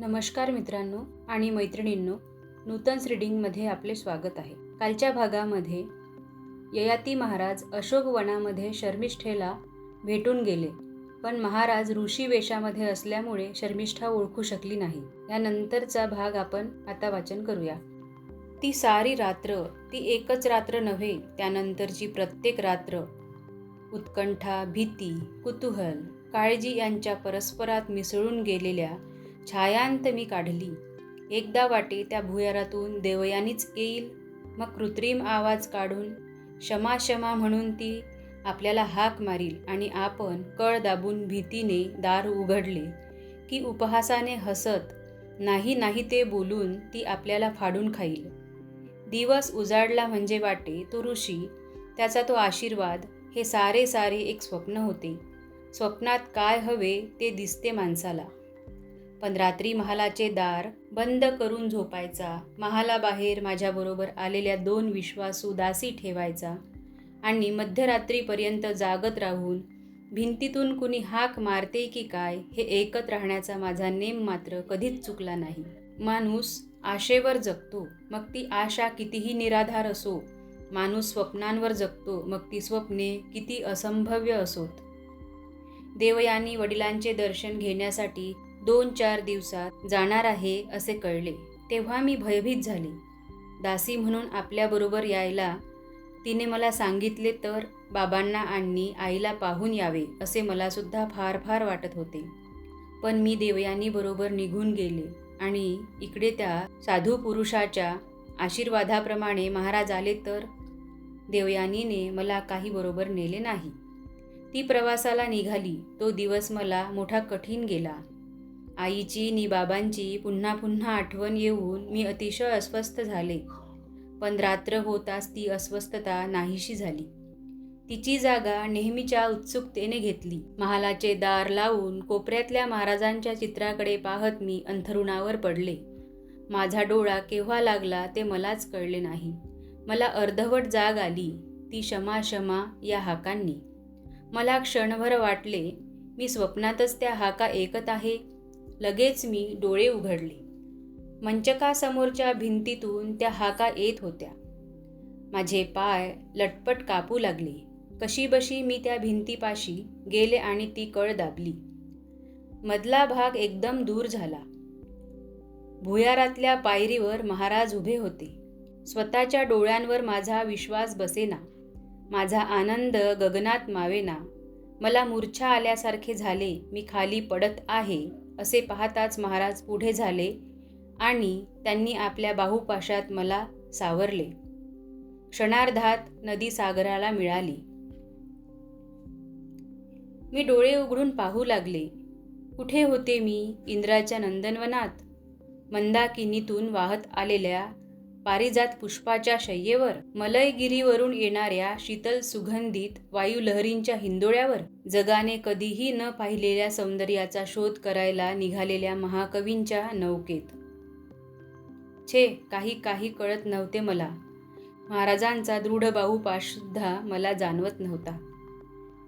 नमस्कार मित्रांनो आणि मैत्रिणींनो नूतन्स रिडिंगमध्ये आपले स्वागत आहे. कालच्या भागामध्ये ययाती महाराज अशोक वनामध्ये शर्मिष्ठेला भेटून गेले. पण महाराज ऋषी वेशामध्ये असल्यामुळे शर्मिष्ठा ओळखू शकली नाही. यानंतरचा भाग आपण आता वाचन करूया. ती सारी रात्र ती एकच रात्र नव्हे त्यानंतरची प्रत्येक रात्र. उत्कंठा भीती कुतूहल काळजी यांच्या परस्परात मिसळून गेलेल्या छायांत मी काढली. एकदा वाटे त्या भुयारातून देवयानीच येईल. मग कृत्रिम आवाज काढून क्षमा क्षमा म्हणून ती आपल्याला हाक मारील आणि आपण कळ दाबून भीतीने दार उघडले. की उपहासाने हसत नाही नाही ते बोलून ती आपल्याला फाडून खाईल. दिवस उजाडला म्हणजे वाटे तो ऋषी त्याचा तो आशीर्वाद हे सारे सारे एक स्वप्न होते. स्वप्नात काय हवे ते दिसते माणसाला. पण रात्री महालाचे दार बंद करून झोपायचा. महालाबाहेर माझ्याबरोबर आलेल्या दोन विश्वासू दासी ठेवायचा आणि मध्यरात्रीपर्यंत जागत राहून भिंतीतून कुणी हाक मारते की काय हे ऐकत राहण्याचा माझा नेम मात्र कधीच चुकला नाही. माणूस आशेवर जगतो मग ती आशा कितीही निराधार असो माणूस स्वप्नांवर जगतो मग ती स्वप्ने किती असंभव्य असोत. देवयानी वडिलांचे दर्शन घेण्यासाठी दोन चार दिवसात जाणार आहे असे कळले. तेव्हा मी भयभीत झाली. दासी म्हणून आपल्याबरोबर यायला तिने मला सांगितले तर बाबांना आणि आईला पाहून यावे असे मलासुद्धा फार फार वाटत होते. पण मी देवयानी बरोबर निघून गेले आणि इकडे त्या साधू पुरुषाच्या आशीर्वादाप्रमाणे महाराज आले तर देवयानीने मला काही बरोबर नेले नाही. ती प्रवासाला निघाली. तो दिवस मला मोठा कठीण गेला. आईची नि बाबांची पुन्हा पुन्हा आठवण येऊन मी अतिशय अस्वस्थ झाले. पण रात्र होताच ती अस्वस्थता नाहीशी झाली. तिची जागा नेहमीच्या उत्सुकतेने घेतली. महालाचे दार लावून कोपऱ्यातल्या महाराजांच्या चित्राकडे पाहत मी अंथरुणावर पडले. माझा डोळा केव्हा लागला ते मलाच कळले नाही. मला अर्धवट जाग आली. ती क्षमा क्षमा या हाकांनी. मला क्षणभर वाटले मी स्वप्नातच त्या हाका ऐकत आहे. लगेच मी डोळे उघडले. मंचकासमोरच्या भिंतीतून त्या हाका येत होत्या. माझे पाय लटपट कापू लागले. कशीबशी मी त्या भिंतीपाशी गेले आणि ती कळ दाबली. मधला भाग एकदम दूर झाला. भुयारातल्या पायरीवर महाराज उभे होते. स्वतःच्या डोळ्यांवर माझा विश्वास बसेना. माझा आनंद गगनात मावेना. मला मूर्छा आल्यासारखे झाले. मी खाली पडत आहे. असे पाहताच महाराज पुढे झाले आणि त्यांनी आपल्या बाहुपाशात मला सावरले. क्षणार्धात नदी सागराला मिळाली. मी डोळे उघडून पाहू लागले. कुठे होते मी इंद्राच्या नंदनवनात? मंदाकिनीतून वाहत आलेल्या पारिजात पुष्पाच्या शय्येवर मलयगिरीवरून येणाऱ्या शीतल सुगंधित वायुलहरींच्या हिंदोळ्यावर जगाने कधीही न पाहिलेल्या सौंदर्याचा शोध करायला निघालेल्या महाकवींच्या नौकेत. छे काही काही कळत नव्हते मला. महाराजांचा दृढ बाहुपासुद्धा मला जाणवत नव्हता.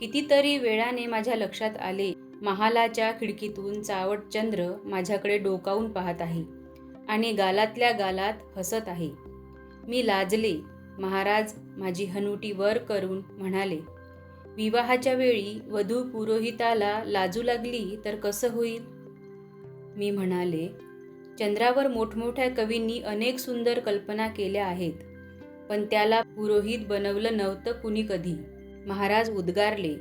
कितीतरी वेळाने माझ्या लक्षात आले महालाच्या खिडकीतून चावट चंद्र माझ्याकडे डोकावून पाहत आहे. आणि गालातल्या गालात हसत आहे. मी लाजले. महाराज माझी हनुटी वर करून म्हणाले विवाहाच्या वेळी वधू पुरोहिताला लाजू लागली तर कसं होईल? मी म्हणाले चंद्रावर मोठमोठ्या कवींनी अनेक सुंदर कल्पना केल्या आहेत पण त्याला पुरोहित बनवलं नव्हतं कुणी कधी. महाराज उद्गारले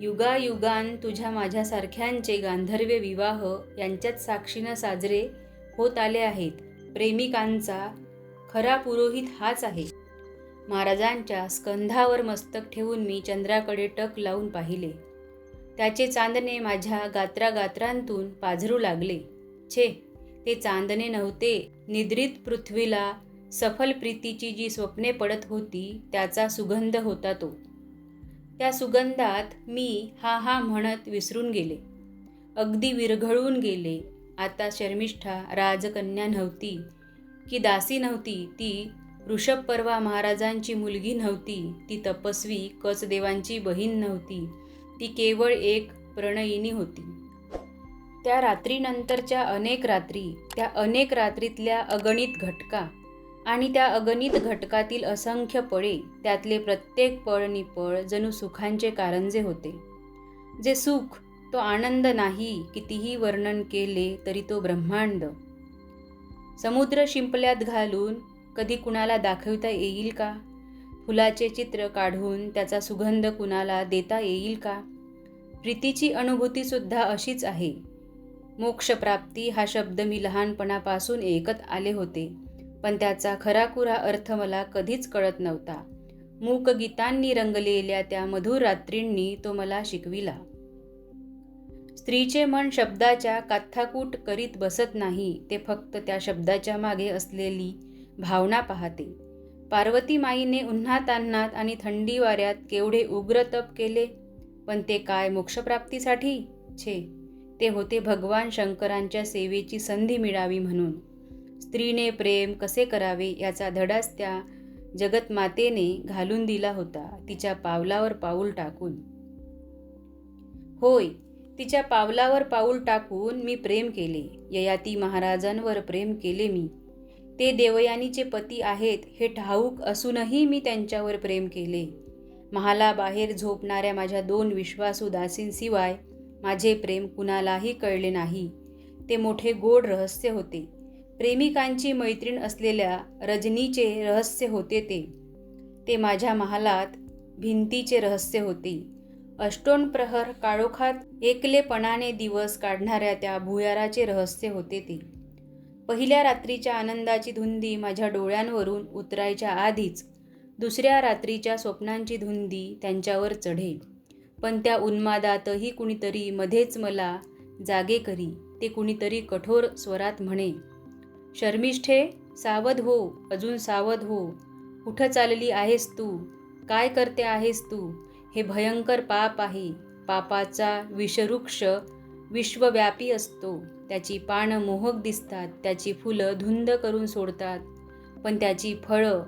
युगायुगान तुझ्या माझ्यासारख्यांचे गांधर्व विवाह यांच्यात साक्षीनं साजरे होत आले आहेत. प्रेमिकांचा खरा पुरोहित हाच आहे. महाराजांच्या स्कंधावर मस्तक ठेवून मी चंद्राकडे टक लावून पाहिले. त्याचे चांदणे माझ्या गात्रागात्रांतून पाझरू लागले. छे ते चांदणे नव्हते. निद्रित पृथ्वीला सफल प्रीतीची जी स्वप्ने पडत होती त्याचा सुगंध होता तो. त्या सुगंधात मी हा हा म्हणत विसरून गेले. अगदी विरघळून गेले. आता शर्मिष्ठा राजकन्या नव्हती. की दासी नव्हती ती ऋषभ पर्वा महाराजांची मुलगी नव्हती ती तपस्वी कचदेवांची बहीण नव्हती ती केवळ एक प्रणयिनी होती. त्या रात्रीनंतरच्या अनेक रात्री त्या अनेक रात्रीतल्या अगणित घटका आणि त्या अगणित घटकातील असंख्य पळे त्यातले प्रत्येक पळ निपळ जणू सुखांचे कारंजे होते. जे सुख तो आनंद नाही कितीही वर्णन केले तरी तो ब्रह्मांड. समुद्र शिंपल्यात घालून कधी कुणाला दाखवता येईल का? फुलाचे चित्र काढून त्याचा सुगंध कुणाला देता येईल का? प्रीतीची अनुभूतीसुद्धा अशीच आहे. मोक्षप्राप्ती हा शब्द मी लहानपणापासून ऐकत आले होते पण त्याचा खराखुरा अर्थ मला कधीच कळत नव्हता. मूक गीतांनी रंगलेल्या त्या मधुर रात्रींनी तो मला शिकविला. स्त्रीचे मन शब्दाच्या काथाकूट करीत बसत नाही ते फक्त त्या शब्दाच्या मागे असलेली भावना पाहते. पार्वती माईने उन्हातान्हात आणि थंडी वाऱ्यात केवढे उग्र तप केले? पण ते काय मोक्षप्राप्तीसाठी? छे. ते होते भगवान शंकरांच्या सेवेची संधी मिळावी म्हणून. स्त्रीने प्रेम कसे करावे याचा धडाच त्या जगतमातेने घालून दिला होता तिच्या पावलावर पाऊल टाकून. होय तिच्या पावलावर पाऊल टाकून मी प्रेम केले. ययाती महाराजांवर प्रेम केले मी. ते देवयानीचे पती आहेत हे ठाऊक असूनही मी त्यांच्यावर प्रेम केले. महालाबाहेर झोपणाऱ्या माझ्या दोन विश्वासू दासींशिवाय माझे प्रेम कुणालाही कळले नाही. ते मोठे गोड रहस्य होते. प्रेमिकांची मैत्रीण असलेल्या रजनीचे रहस्य होते ते. ते माझ्या महालात भिंतीचे रहस्य होते. अष्टोन प्रहर काळोखात एकलेपणाने दिवस काढणाऱ्या त्या भुयाराचे रहस्य होते ते. पहिल्या रात्रीच्या आनंदाची धुंदी माझ्या डोळ्यांवरून उतरायच्या आधीच दुसऱ्या रात्रीच्या स्वप्नांची धुंदी त्यांच्यावर चढे. पण त्या उन्मादातही कुणीतरी मध्येच मला जागे करी ते कुणीतरी कठोर स्वरात म्हणे शर्मिष्ठे सावध हो अजून सावध हो. कुठं चालली आहेस तू? काय करते आहेस तू? हे भयंकर पाप आहे. पापाचा विषवृक्ष विश्वव्यापी असतो. त्याची पानं मोहक दिसतात. त्याची फुलं धुंद करून सोडतात. पण त्याची फळं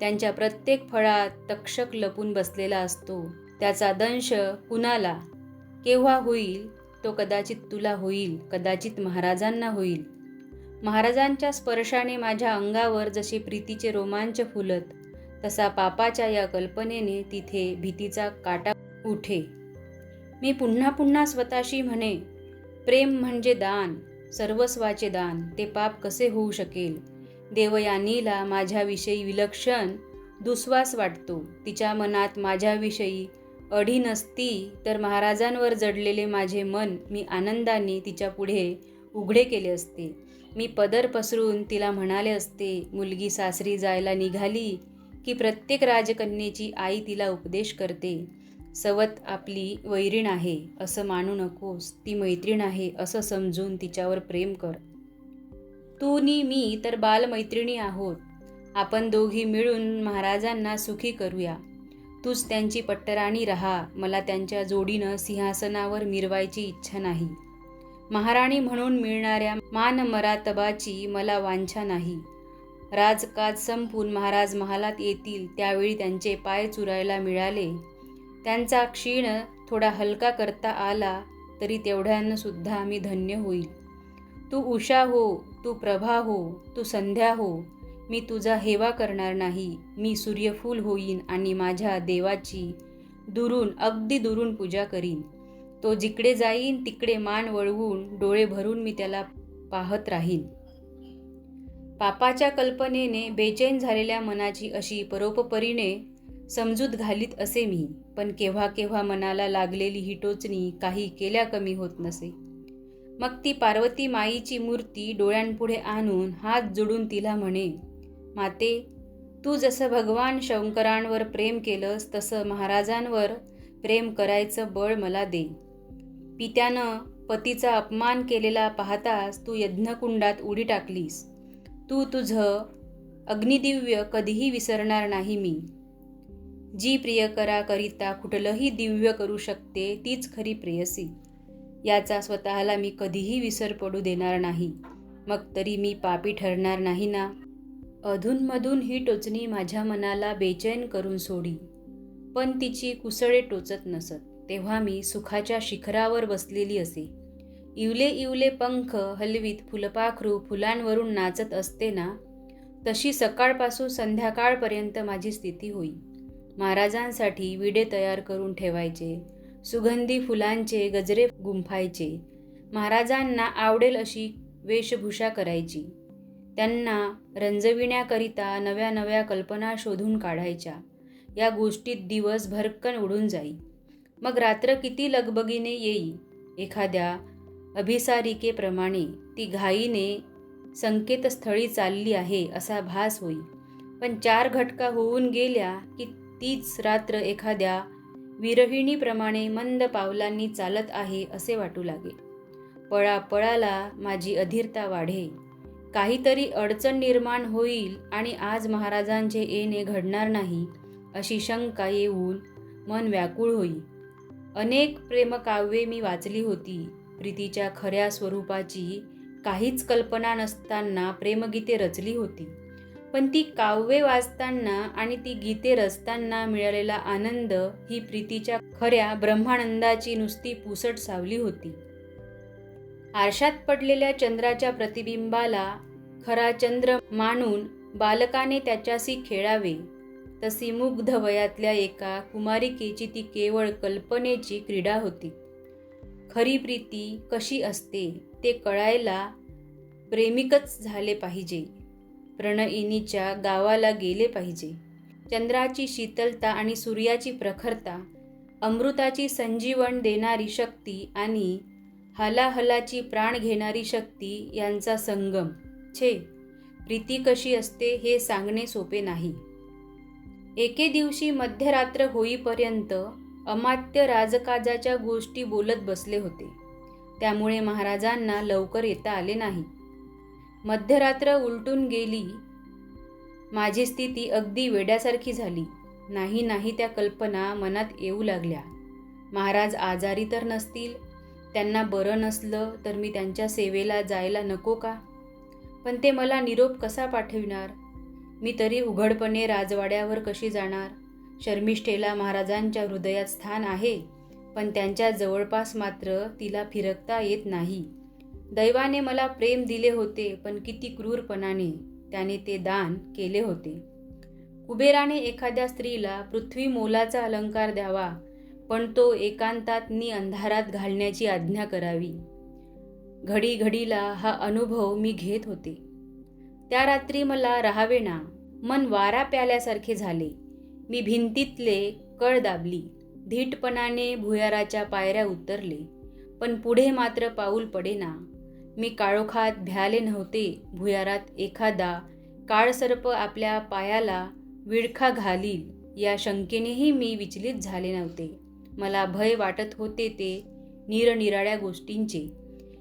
त्यांच्या प्रत्येक फळात तक्षक लपून बसलेला असतो. त्याचा दंश कुणाला? केव्हा होईल? तो कदाचित तुला होईल. कदाचित महाराजांना होईल. महाराजांच्या स्पर्शाने माझ्या अंगावर जसे प्रीतीचे रोमांच फुलत तसा पापाच्या या कल्पनेने तिथे भीतीचा काटा उठे. मी पुन्हा पुन्हा स्वतःशी म्हणे प्रेम म्हणजे दान सर्वस्वाचे दान ते पाप कसे होऊ शकेल? देवयानीला माझ्याविषयी विलक्षण दुस्वास वाटतो. तिच्या मनात माझ्याविषयी अढी नसती तर महाराजांवर जडलेले माझे मन मी आनंदाने तिच्या पुढे उघडे केले असते. मी पदर पसरून तिला म्हणाले असते मुलगी सासरी जायला निघाली की प्रत्येक राजकन्येची आई तिला उपदेश करते. सवत आपली वैरीण आहे असं मानू नकोस. ती मैत्रीण आहे असं समजून तिच्यावर प्रेम कर. तू नी मी तर बालमैत्रिणी आहोत. आपण दोघी मिळून महाराजांना सुखी करूया. तूच त्यांची पट्टराणी राहा. मला त्यांच्या जोडीनं सिंहासनावर मिरवायची इच्छा नाही. महाराणी म्हणून मिळणाऱ्या मान मरातबाची मला वांछा नाही. राजकाज संपून महाराज महालात येतील त्यावेळी त्यांचे पाय चुरायला मिळाले. त्यांचा क्षीण थोडा हलका करता आला तरी तेवढ्यांनासुद्धा मी धन्य होईल. तू उषा हो तू प्रभा हो तू संध्या हो मी तुझा हेवा करणार नाही मी सूर्यफूल होईन आणि माझ्या देवाची दुरून अगदी दुरून पूजा करीन. तो जिकडे जाईन तिकडे मान वळवून डोळे भरून मी त्याला पाहत राहीन. पापाच्या कल्पनेने बेचैन झालेल्या मनाची अशी परोपरीने समजूत घालीत असे मी पण केव्हा केव्हा मनाला लागलेली ही टोचणी काही केल्या कमी होत नसे. मग ती पार्वती माईची मूर्ती डोळ्यांपुढे आणून हात जोडून तिला म्हणे माते तू जसं भगवान शंकरांवर प्रेम केलंस तसं महाराजांवर प्रेम करायचं बळ मला दे. पित्यानं पतीचा अपमान केलेला पाहताच तू यज्ञकुंडात उडी टाकलीस. तू तुझं अग्निदिव्य कधीही विसरणार नाही मी. जी प्रियकराकरिता कुठलंही दिव्य करू शकते तीच खरी प्रेयसी. याचा स्वतःला मी कधीही विसर पडू देणार नाही. मग तरी मी पापी ठरणार नाही ना? अधूनमधून ही टोचणी माझ्या मनाला बेचैन करून सोडी. पण तिची कुसळे टोचत नसत तेव्हा मी सुखाच्या शिखरावर बसलेली असे. इवले इवले पंख हलवीत फुलपाखरू फुलांवरून नाचत असते ना तशी सकाळपासून संध्याकाळपर्यंत माझी स्थिती होई. महाराजांसाठी विडे तयार करून ठेवायचे सुगंधी फुलांचे गजरे गुंफायचे. महाराजांना आवडेल अशी वेशभूषा करायची. त्यांना रंजविण्याकरिता नव्या नव्या कल्पना शोधून काढायच्या. या गोष्टीत दिवस भरकन उडून जाई. मग रात्र किती लगबगीने येई. एखाद्या अभिसारिकेप्रमाणे ती घाईने संकेतस्थळी चालली आहे असा भास होई. पण चार घटका होऊन गेल्या की तीच रात्र एखाद्या विरहिणीप्रमाणे मंद पावलांनी चालत आहे असे वाटू लागे. पळापळाला माझी अधीरता वाढे. काहीतरी अडचण निर्माण होईल आणि आज महाराजांचे येणे घडणार नाही अशी शंका येऊन मन व्याकुळ होई. अनेक प्रेमकाव्ये मी वाचली होती. प्रीतीच्या खऱ्या स्वरूपाची काहीच कल्पना नसताना प्रेमगीते रचली होती. पण ती काव्ये वाचताना आणि ती गीते रचताना मिळालेला आनंद ही प्रीतीच्या खऱ्या ब्रह्मानंदाची नुसती पुसट सावली होती. आरशात पडलेल्या चंद्राच्या प्रतिबिंबाला खरा चंद्र मानून बालकाने त्याच्याशी खेळावे. तशी मुग्ध वयातल्या एका कुमारिकेची ती केवळ कल्पनेची क्रीडा होती. खरी प्रीती कशी असते ते कळायला प्रेमिकच झाले पाहिजे. प्रणयिनीच्या गावाला गेले पाहिजे. चंद्राची शीतलता आणि सूर्याची प्रखरता अमृताची संजीवन देणारी शक्ती आणि हलाहलाची प्राण घेणारी शक्ती यांचा संगम. छे प्रीती कशी असते हे सांगणे सोपे नाही. एके दिवशी मध्यरात्र होईपर्यंत अमात्य राजकाजाच्या गोष्टी बोलत बसले होते. त्यामुळे महाराजांना लवकर येता आले नाही. मध्यरात्र उलटून गेली. माझी स्थिती अगदी वेड्यासारखी झाली. नाही नाही त्या कल्पना मनात येऊ लागल्या. महाराज आजारी तर नसतील. त्यांना बरं नसलं तर मी त्यांच्या सेवेला जायला नको का? पण ते मला निरोप कसा पाठविणार? मी तरी उघडपणे राजवाड्यावर कशी जाणार? शर्मिष्ठेला महाराजांच्या हृदयात स्थान आहे पण त्यांच्या जवळपास मात्र तिला फिरकता येत नाही. दैवाने मला प्रेम दिले होते पण किती क्रूरपणाने त्याने ते दान केले होते. कुबेराने एखाद्या स्त्रीला पृथ्वी मोलाचा अलंकार द्यावा पण तो एकांतात नि अंधारात घालण्याची आज्ञा करावी. घडी घडीला हा अनुभव मी घेत होते. त्या रात्री मला राहावेना मन वारा प्याल्यासारखे झाले. मी भिंतीतले कळ दाबली. धीटपणाने भुयाराच्या पायऱ्या उतरले. पण पुढे मात्र पाऊल पडेना. मी काळोखात भ्याले नव्हते भुयारात एखादा काळसर्प आपल्या पायाला विळखा घालील या शंकेनेही मी विचलित झाले नव्हते. मला भय वाटत होते ते निरनिराळ्या गोष्टींचे.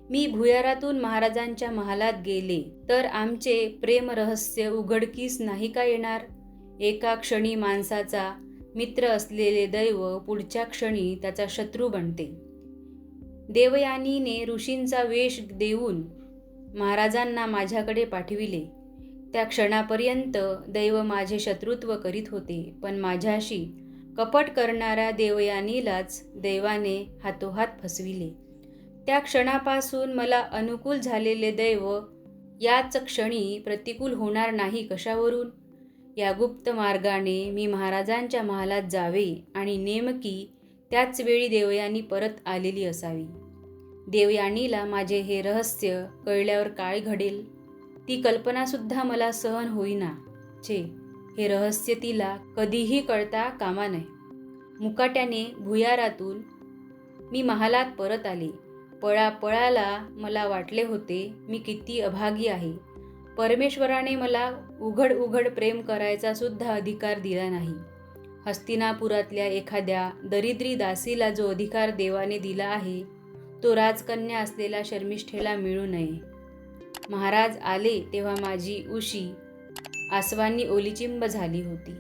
मी भुयारातून महाराजांच्या महालात गेले. तर आमचे प्रेमरहस्य उघडकीस नाही का येणार? एका क्षणी माणसाचा मित्र असलेले दैव पुढच्या क्षणी त्याचा शत्रू बनते. देवयानीने ऋषींचा वेश देऊन महाराजांना माझ्याकडे पाठविले. त्या क्षणापर्यंत दैव माझे शत्रुत्व करीत होते पण माझ्याशी कपट करणाऱ्या देवयानीलाच दैवाने हातोहात फसविले. त्या क्षणापासून मला अनुकूल झालेले दैव याच क्षणी प्रतिकूल होणार नाही कशावरून? या गुप्त मार्गाने मी महाराजांच्या महालात जावे आणि नेमकी त्याच वेळी देवयानी परत आलेली असावी. देवयानीला माझे हे रहस्य कळल्यावर काय घडेल? ती कल्पनासुद्धा मला सहन होईना. छे हे रहस्य तिला कधीही कळता कामा नये. मुकाट्याने भुयारातून मी महालात परत आले. पळापळाला मला वाटले होते मी किती अभागी आहे. परमेश्वराने मला उघड उघड प्रेम करायचा सुद्धा अधिकार दिला नाही. हस्तिनापुरातल्या एखाद्या दरिद्री दासीला जो अधिकार देवाने दिला आहे तो राजकन्या असलेला शर्मिष्ठेला मिळू नये. महाराज आले तेव्हा माझी उशी आसवांनी ओलिचिंब झाली होती.